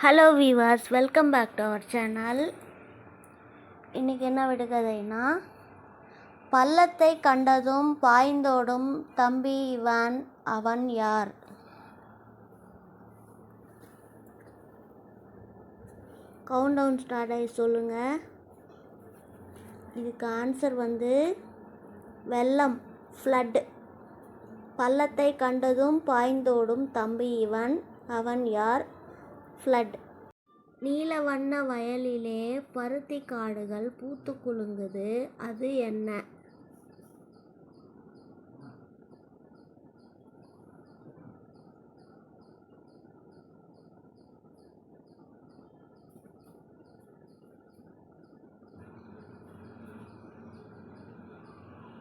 Hello viewers welcome back to our channel இன்றைக்கி என்ன விடுகதைனா பள்ளத்தை கண்டதும் பாய்ந்தோடும் தம்பி இவன் அவன் யார்? கவுண்ட் டவுன் ஸ்டார்ட் ஆகி சொல்லுங்கள் இதுக்கு ஆன்சர் வந்து வெள்ளம் ஃப்ளட் பள்ளத்தை கண்டதும் பாய்ந்தோடும் தம்பி இவன் அவன் யார்? ஃப்ளட் நீல வண்ண வயலிலே பருத்தி காடுகள் பூத்து குலுங்குது. அது என்ன?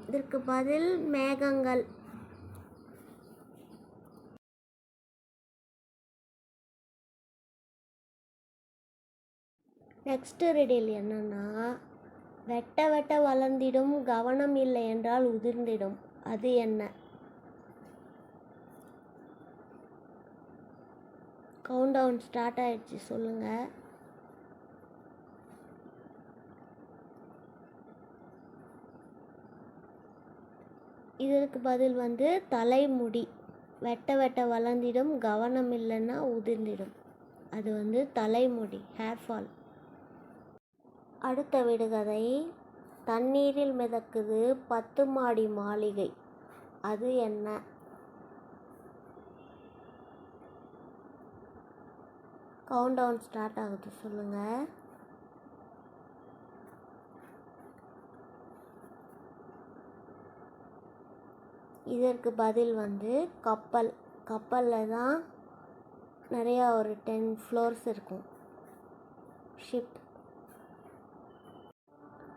இதற்கு பதில் மேகங்கள். நெக்ஸ்ட் ரெடியில் என்னென்னா வெட்ட வெட்ட வளர்ந்திடும் கவனம் இல்லை என்றால் உதிர்ந்திடும். அது என்ன? கவுண்ட் டவுன் ஸ்டார்ட் ஆயிடுச்சு சொல்லுங்கள் இதற்கு பதில் வந்து தலைமுடி. வெட்ட வெட்ட வளர்ந்திடும் கவனம் இல்லைன்னா உதிர்ந்திடும். அது வந்து தலைமுடி ஹேர் ஃபால் அடுத்த விடுகதை. தண்ணீரில் மிதக்குது பத்து மாடி மாளிகை. அது என்ன? கவுண்ட் டவுன் ஸ்டார்ட் ஆகுது சொல்லுங்க. இதற்கு பதில் வந்து கப்பல். கப்பலில் தான் நிறையா ஒரு டென் ஃப்ளோர்ஸ் இருக்கும். ஷிப்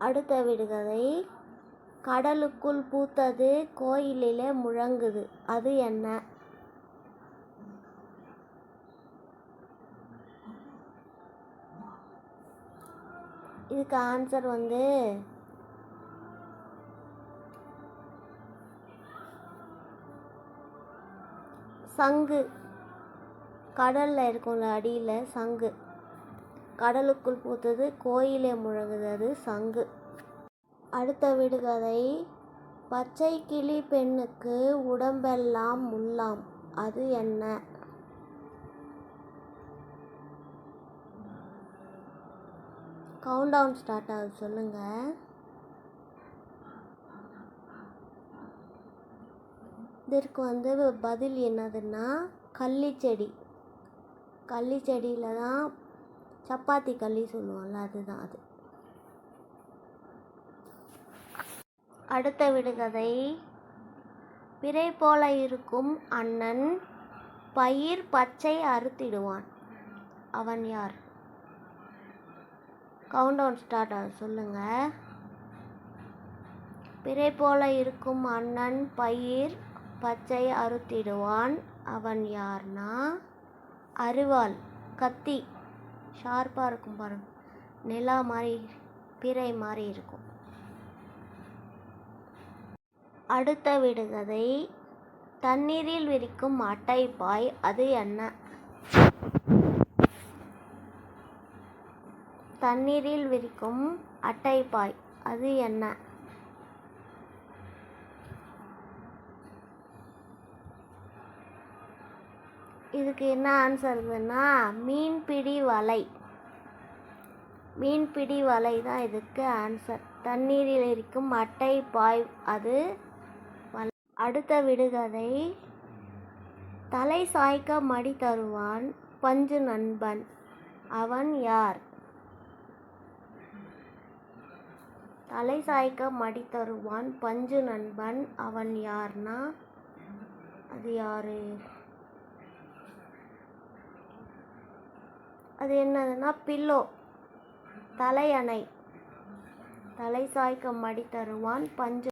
அடுத்த விடுகதை. கடலுக்குள் பூத்தது கோயிலிலே முழங்குது. அது என்ன? இதுக்கு ஆன்சர் வந்து சங்கு. கடலில் இருக்கும்ல அடியில் சங்கு. கடலுக்குள் பூத்தது கோயிலே முழங்குது அது சங்கு. அடுத்த விடுகதை பச்சை கிளி பெண்ணுக்கு உடம்பெல்லாம் முல்லாம் அது என்ன? கவுண்ட் டவுன் ஸ்டார்ட் ஆகுது சொல்லுங்க. இதற்கு வந்து பதில் என்னதுன்னா கள்ளிச்செடி கள்ளிச்செடியில் தான் சப்பாத்தி கள்ளி சொல்லுவோம்ல அதுதான் அது. அடுத்த விடுகதை. பிறை போல இருக்கும் அண்ணன் பயிர் பச்சை அறுத்திடுவான். அவன் யார்? கவுண்டவுன் ஸ்டார்ட் ஆகும் சொல்லுங்க. பிறை போல இருக்கும் அண்ணன் பயிர் பச்சை அறுத்திடுவான். அவன் யார்னா? அருவாள் கத்தி. ஷார்ப்பாக இருக்கும் பாருங்க. நிலா மாதிரி பிறை மாதிரி இருக்கும். அடுத்த விடுகதை தண்ணீரில் விரிக்கும் அட்டை பாய் அது என்ன? தண்ணீரில் விரிக்கும் அட்டை பாய் அது என்ன? இதுக்கு என்ன ஆன்சர்னா மீன்பிடி வலை. மீன்பிடி வலை தான் இதுக்கு ஆன்சர் தண்ணீரில் இருக்கும் அட்டை பாய் அது அடுத்த விடுகதை. தலை சாய்க்க மடி தருவான் பஞ்சு நண்பன். அவன் யார்? தலை சாய்க்க மடி தருவான் பஞ்சு நண்பன். அவன் யார்னா? அது யாரு? அது என்னதுன்னா பில்லோ. தலையணை தலை சாய்க்க மடி தருவான் பஞ்சு